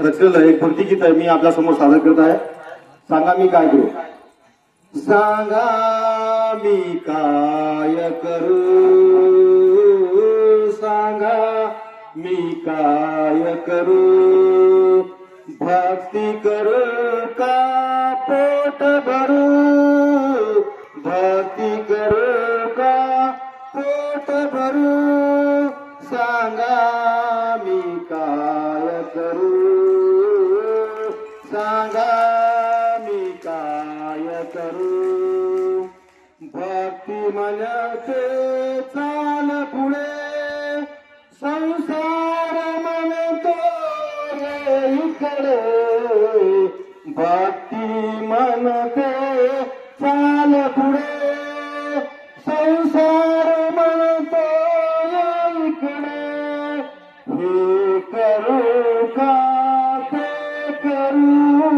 रचलेलं एक भक्तिगीत आहे. मी आपल्या समोर सादर करत आहे. सांगा मी काय करू? सांगा मी काय करू? सांगा मी काय करू? भक्ती करू का पोट भरू? भक्ती करू का पोट भरू? सांगा ती मनते चाल पुढे. संसार म्हणतो रे इकडे. भक्ती म्हणते चाल पुढे. संसार म्हणतो इकडे. हे करू का ते करू?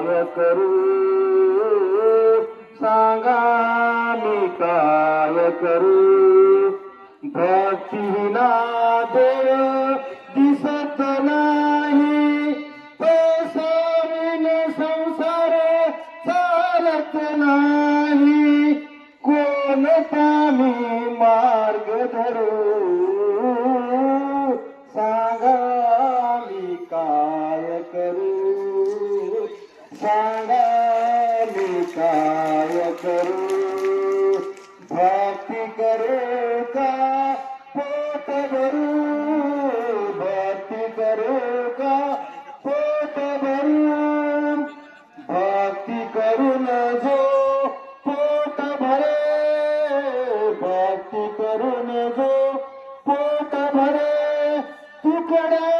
काय करू. सांगा मी काय करू? भक्तीना देव दिसत नाही. पैसाविन संसार चालत नाही. कोणता मी सांगा मी काय करू? भक्ती करू का? पोट भरू? भक्ती करू का? पोट भरू? भक्ती करून जो पोट भरे भक्ती करून जो पोट भरे तुकडा